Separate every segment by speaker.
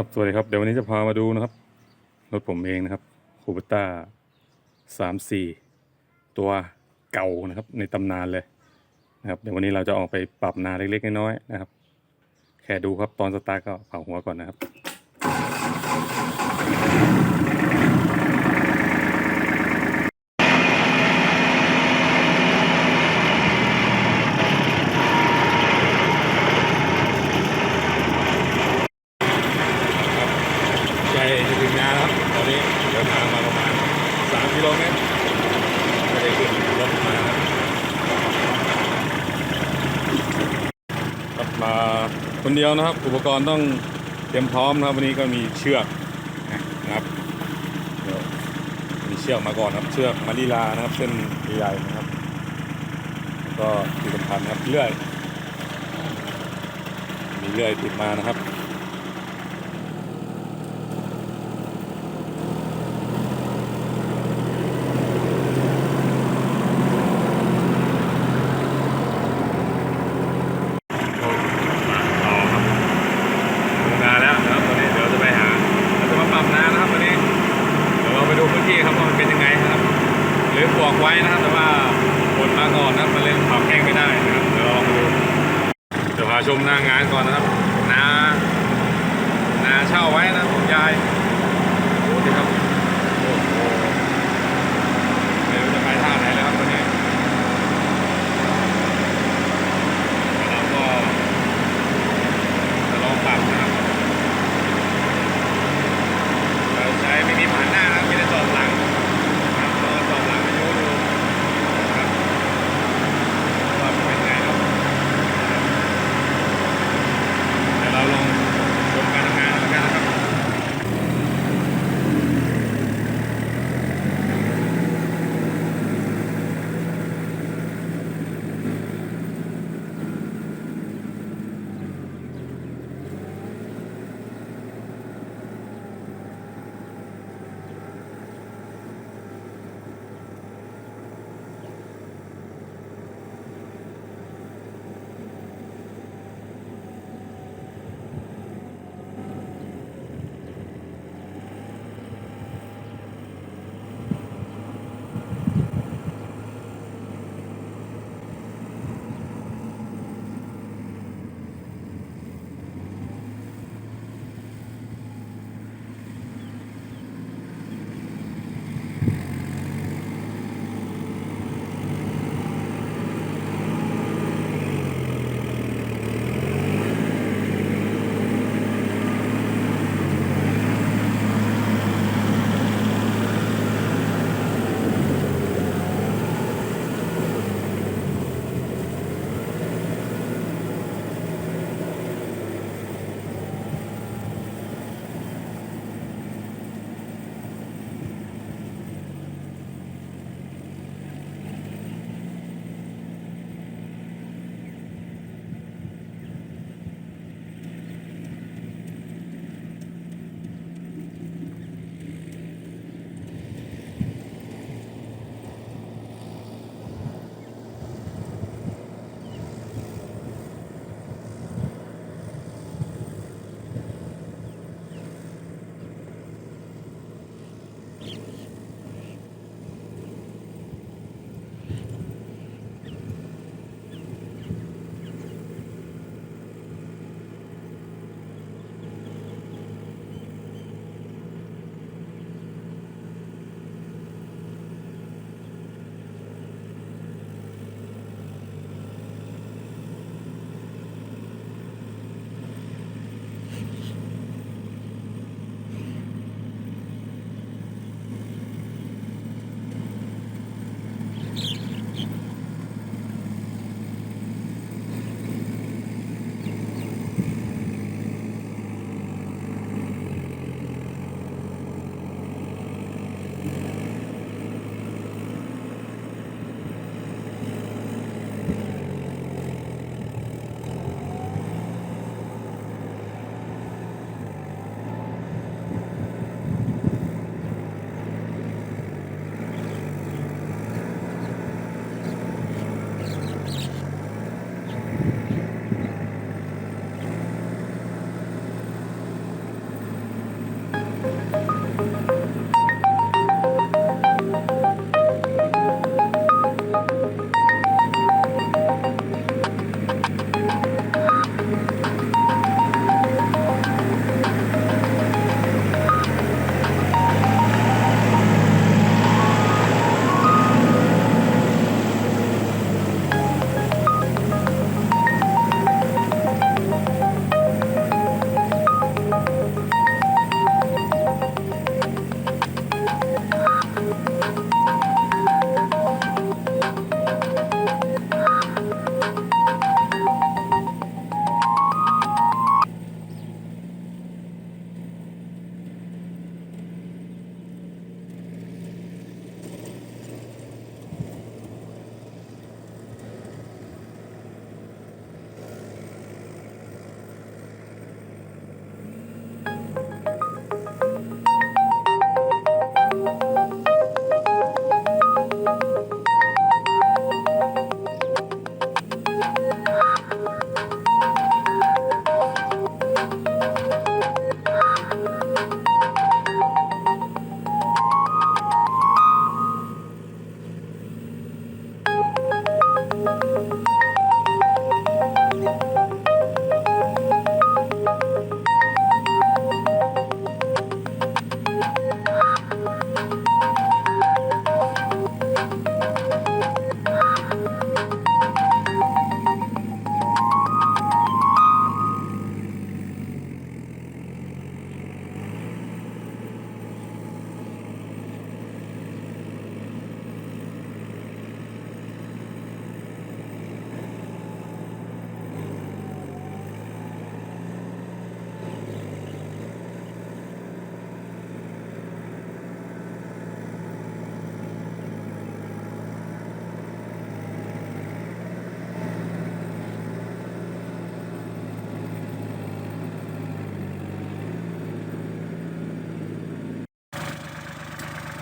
Speaker 1: ครับสวัสดีครับเดี๋ยววันนี้จะพามาดูนะครับรถผมเองนะครับคูปต้าสามสี่ตัวเก่านะครับ ในตำนานเลยนะครับเดี๋ยววันนี้เราจะออกไปปรับนาเล็กๆน้อยๆนะครับ แค่ดูครับตอนสตาร์ทก็เผาหัวก่อนนะครับ ใจจะถึงนาแล้วครับตอนนี้เดินทางมาประมาณ3กิโลเมตรไม่ได้ขึ้นรถมาครับครับมา คนเดียวนะครับ อุปกรณ์ต้องเตรียมพร้อมนะครับ วันนี้ก็มีเชือกนะครับเดี๋ยวมีเชือกมาก่อนครับ เชือกมารีลานะครับ เส้นใหญ่นะครับ ก็ที่สำคัญนะครับเลื่อย มีเลื่อยติดมานะครับ ต่อครับถึงนาแล้วนะครับตอนนี้เดี๋ยวจะไปหาเราจะมาปรับนานะครับวันนี้เดี๋ยวเราไปดูพื้นที่ครับว่ามันเป็นยังไงนะครับ หรือปลวกไว้นะครับแต่ว่าฝนมาก่อนนะครับมันเล่นปรับแห้งไม่ได้นะครับเดี๋ยวเราลองมาดูเดี๋ยวพา ชมหน้างานก่อนนะครับนานาเช่าไว้นะคุณยาย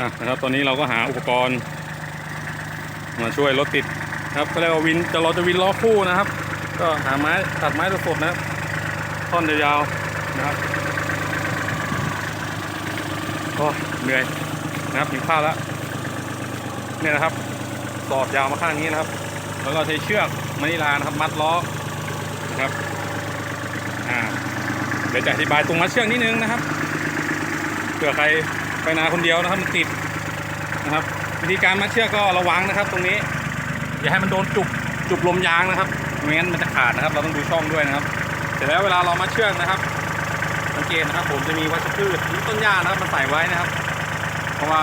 Speaker 1: อะนะครับตอนนี้เราก็หาอุปกรณ์ มาช่วยรถติดครับก็เรียกว่าวินจะเราจะวินล้อคู่นะครับ ก็หาไม้ตัดไม้สดๆนะครับท่อนยาวๆนะครับโอ้เหนื่อยนะครับหิวข้าวแล้วเนี่ยนะครับสอดยาวมาข้างนี้นะครับ แล้วก็ใช้เชือกมานิลานะครับ มัดล้อนะครับอ่าเดี๋ยวจะอธิบายตรงมัดเชือกนิดนึงนะครับเผื่อใคร ไปนาคนเดียวนะครับมันติดนะครับวิธีการมัดเชือกก็ระวังนะครับ ตรงนี้ อย่าให้มันโดนจุกจุกลมยางนะครับไม่งั้นมันจะขาดนะครับ เราต้องดูช่องด้วยนะครับ เสร็จแล้วเวลาเรามัดเชือกนะครับสังเกตนะครับ ผมจะมีวัชพืชหรือต้นหญ้านะครับมันใส่ไว้นะครับ เพราะว่า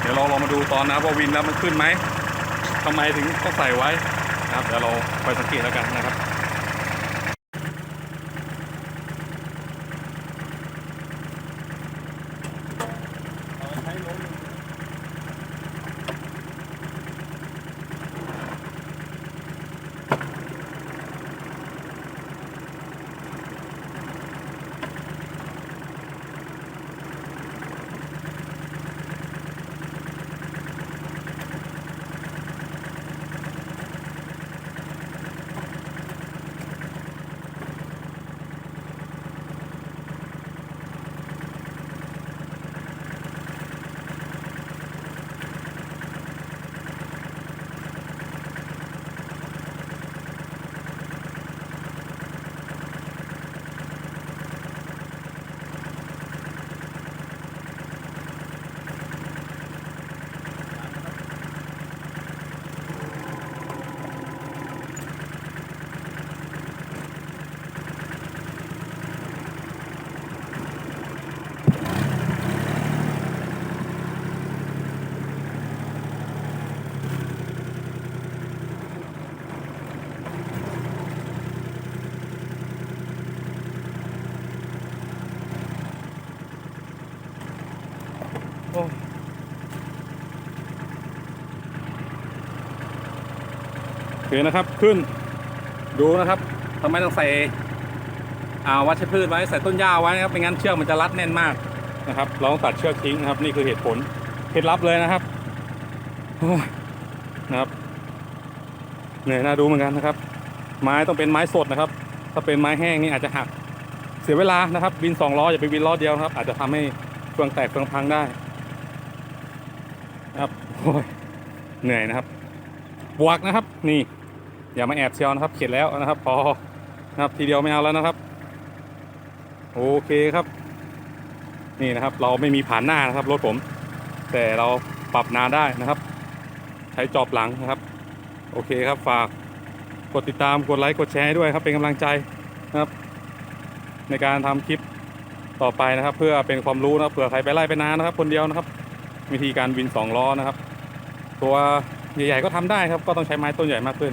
Speaker 1: เดี๋ยวเราลองมาดูตอนนะครับว่าวินแล้วมันขึ้นไหมทำไมถึงต้องใส่ไว้นะครับเดี๋ยวเราคอยสังเกตแล้วกันนะครับ Thank you. เคนะครับขึ้นดูนะครับทำไมต้องใส่อาวัชพืชไว้ใส่ต้นหญ้าไว้นะครับไม่งั้นเชือกมันจะรัดแน่นมากนะครับ เราต้องตัดเชือกทิ้งนะครับ นี่คือเหตุผลเคล็ดลับเลยนะครับโอ้ยนะครับเหนื่อยน่าดูเหมือนกันนะครับ ไม้ต้องเป็นไม้สดนะครับ ถ้าเป็นไม้แห้งนี่อาจจะหัก เสียเวลานะครับ บินสองล้ออย่าไปบินล้อเดียวนะครับ อาจจะทำให้เฟืองแตกเฟืองพังได้ครับโอ้ยเหนื่อยนะครับบวกนะครับ นี่ อย่ามาแอบเชียวนะครับ เข็ดแล้วนะครับ พอนะครับทีเดียวไม่เอาแล้วนะครับ โอเคครับ นี่นะครับ เราไม่มีผ่านหน้านะครับรถผม แต่เราปรับนาได้นะครับ ใช้จอบหลังนะครับ โอเคครับฝากกดติดตามกดไลค์กดแชร์ด้วยครับเป็นกำลังใจนะครับ ในการทำคลิปต่อไปนะครับ เพื่อเป็นความรู้นะครับเผื่อใครไปไล่ไปนานะครับ คนเดียวนะครับ วิธีการวินสองล้อนะครับ ตัวใหญ่ๆก็ทำได้ครับ ก็ต้องใช้ไม้ต้นใหญ่มากขึ้น